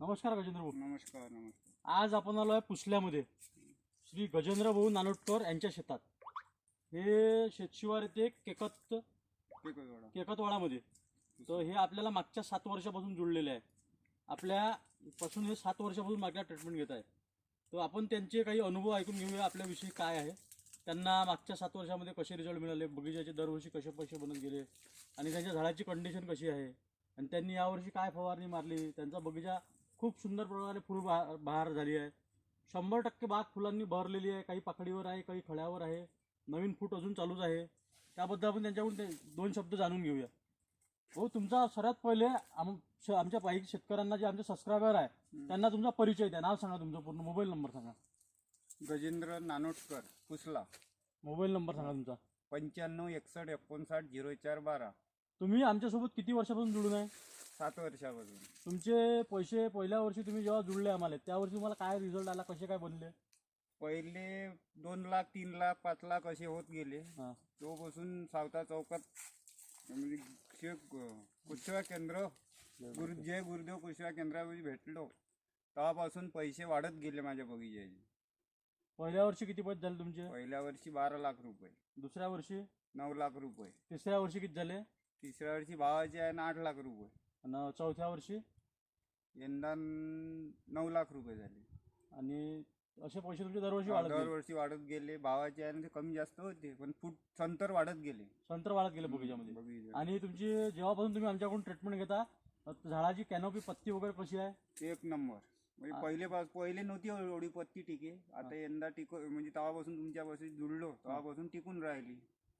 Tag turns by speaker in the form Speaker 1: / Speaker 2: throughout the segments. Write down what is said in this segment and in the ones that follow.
Speaker 1: नमस्कार गजेंद्र भाऊ
Speaker 2: नमस्कार नमस्कार.
Speaker 1: आज आपण आलो आहे पुसल्यामध्ये. श्री गजेंद्र भाऊ नानोटकर यांच्या शेतात. हे शेतशिवार येते केकत
Speaker 2: जोडा.
Speaker 1: केकतवाडामध्ये. तर हे आपल्याला मागच्या सात वर्षापासून जुळलेले आहे. आपल्या पासून हे सात वर्षापासून मागच्या ट्रीटमेंट घेत आहे. तर आपण त्यांचे काही अनुभव ऐकून घेऊया आपल्याविषयी काय आहे. त्यांना मागच्या सात वर्षामध्ये कसे रिझल्ट मिळाले बगीचाचे दरवर्षी कसे पैसे बनत गेले आणि त्यांच्या झाडाची कंडिशन कशी आहे आणि त्यांनी यावर्षी काय फवारणी मारली त्यांचा बगीचा खूप सुंदर प्रकारे फुल बहा- बहार झाली आहे. शंभर टक्के बाग फुलांनी भरलेली आहे. काही पाकळीवर आहे काही खळ्यावर आहे. नवीन फूट अजून चालूच आहे. त्याबद्दल आपण त्यांच्याकडून ते दोन शब्द जाणून घेऊया. हो तुमचा सर्वात पहिले आम आमच्या पाहिजे शेतकऱ्यांना जे आमचे सबस्क्रायबर आहे त्यांना तुमचा परिचय द्या. नाव सांगा तुमचं पूर्ण मोबाईल नंबर सांगा.
Speaker 2: गजेंद्र नानोटकर पुसला
Speaker 1: मोबाईल नंबर सांगा तुमचा.
Speaker 2: पंच्याण्णव एकसष्ट एकोणसाठ झिरो चार बारा.
Speaker 1: तुम्ही आमच्यासोबत किती वर्षापासून जुळून आहे?
Speaker 2: सात वर्षापासून.
Speaker 1: तुमचे पैसे पहिल्या वर्षी तुम्ही जेव्हा जुळले आम्हाला त्या वर्षी तुम्हाला काय रिझल्ट आला कसे काय बनले?
Speaker 2: पहिले दोन लाख तीन लाख पाच लाख असे होत गेले.
Speaker 1: हां.
Speaker 2: तो बसून सावता चौकात म्हणजे शे- कुशवा केंद्र गुरु जय गुरुदेव कुशवा केंद्रावर भेटलो. तेव्हापासून पैसे वाढत गेले माझ्या बगीचाचे
Speaker 1: पहिल्या वर्षी किती पैसे झाले तुमचे?
Speaker 2: पहिल्या वर्षी बारा लाख रुपये.
Speaker 1: दुसऱ्या वर्षी?
Speaker 2: नऊ लाख रुपये.
Speaker 1: तिसऱ्या वर्षी किती झाले?
Speaker 2: तिसऱ्या वर्षी भावाचे आहे ना आठ लाख रुपये.
Speaker 1: आणि चौथ्या वर्षी
Speaker 2: यंदा नऊ लाख रुपये झाले.
Speaker 1: आणि असे पैसे तुमचे दरवर्षी वाढत गेले.
Speaker 2: दरवर्षी वाढत गेले. भावाचे ना ते कमी जास्त होते पण फूट संतर वाढत गेले.
Speaker 1: संतर वाढत गेले बगीच्यामध्ये.
Speaker 2: बगीचा.
Speaker 1: आणि तुमची जेव्हापासून तुम्ही आमच्याकडून ट्रीटमेंट घेता अ, झाडाची कॅनोपी पत्ती वगैरे कशी आहे?
Speaker 2: एक नंबर. म्हणजे
Speaker 1: हा.
Speaker 2: पहिले पास पहिले नव्हती एवढी पत्ती टिके. आता यंदा टिक म्हणजे तेव्हापासून तुमच्यापासून जुळलो तेव्हापासून टिकून राहिली.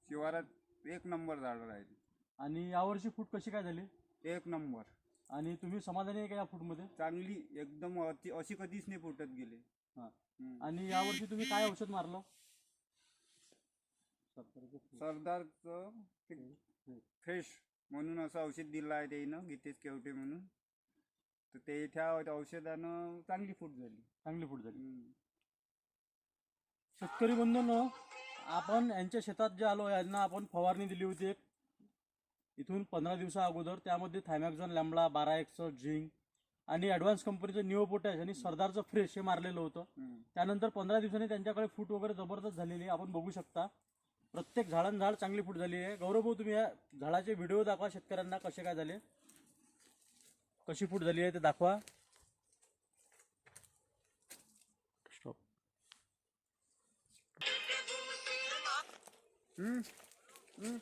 Speaker 2: शिवारात एक नंबर झाड राहिली.
Speaker 1: आणि यावर्षी फूट कशी काय झाली?
Speaker 2: एक नंबर.
Speaker 1: आणि तुम्ही समाधानी आहे का या फूटमध्ये
Speaker 2: चांगली एकदम अति- अशी कधीच नाही फुटत गेले.
Speaker 1: हा.
Speaker 2: हम्म.
Speaker 1: आणि यावर्षी तुम्ही काय औषध मारलं?
Speaker 2: सरदारचं फ्रेश म्हणून असं औषध दिलं आहे त्यानं गीतेश केवटे म्हणून. तर ते त्या औषधानं चांगली फूट झाली.
Speaker 1: चांगली फूट झाली.
Speaker 2: हम्म.
Speaker 1: शेतकरी बंधूंनो आपण यांच्या शेतात जे आलो यांना आपण फवारणी दिली होती एक. इथून पंधरा दिवसा अगोदर त्यामध्ये थायमॅक्झॉन लॅम्बडा बारा एक्स झिंक आणि ॲडव्हान्स कंपनीचं निओ पोटॅश आणि सरदारचं फ्रेश हे मारलेलं होतं. त्यानंतर पंधरा दिवसांनी त्यांच्याकडे फूट वगैरे जबरदस्त झालेली आहे. आपण बघू शकता. प्रत्येक झाडां झाड चांगली फूट झाली आहे. गौरव भाऊ तुम्ही या झाडाचे व्हिडिओ दाखवा. शेतकऱ्यांना कसे काय झाले? कशी फूट झाली आहे ते दाखवा. स्टॉप
Speaker 2: हम्म. हम्म.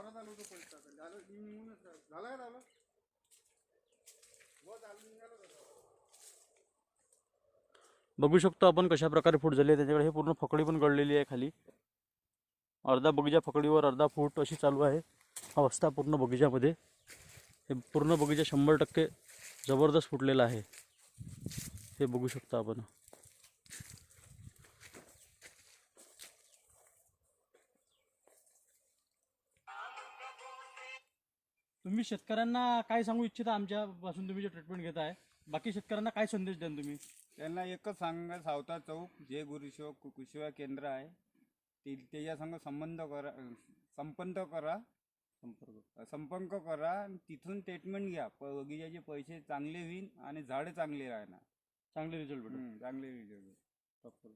Speaker 2: वावरात आलो होतो पैसा. आता. झालं निघूनच झालं काय झालं बस आलो निघालो
Speaker 1: बघू शकतो आपण कशा प्रकारे फूट झाली आहे. त्याच्याकडे हे पूर्ण फकडी पण गळलेली आहे खाली. अर्धा बगीचा फकडीवर अर्धा फूट अशी चालू आहे. अवस्था पूर्ण बगीच्यामध्ये. हे पूर्ण बगीचा शंभर टक्के जबरदस्त फुटलेला आहे. हे बघू शकता आपण. तुम्ही शेतकऱ्यांना काय सांगू इच्छिता? आमच्यापासून तुम्ही जे ट्रीटमेंट घेत आहे बाकी शेतकऱ्यांना काय संदेश द्याल तुम्ही?
Speaker 2: त्यांना एकच सांगा सावता चौक जे गुरुशिव कुशिवा केंद्र आहे. ते त्याच्या संग संबंध करा संपर्क करा.
Speaker 1: संपर्क.
Speaker 2: संपर्क करा आणि तिथून ट्रीटमेंट घ्या. प- बगीचाचे पैसे चांगले होईल आणि झाडं चांगले राहणार.
Speaker 1: चांगले रिझल्ट भेटेल.
Speaker 2: हम्म, चांगले result.
Speaker 1: डॉक्टर.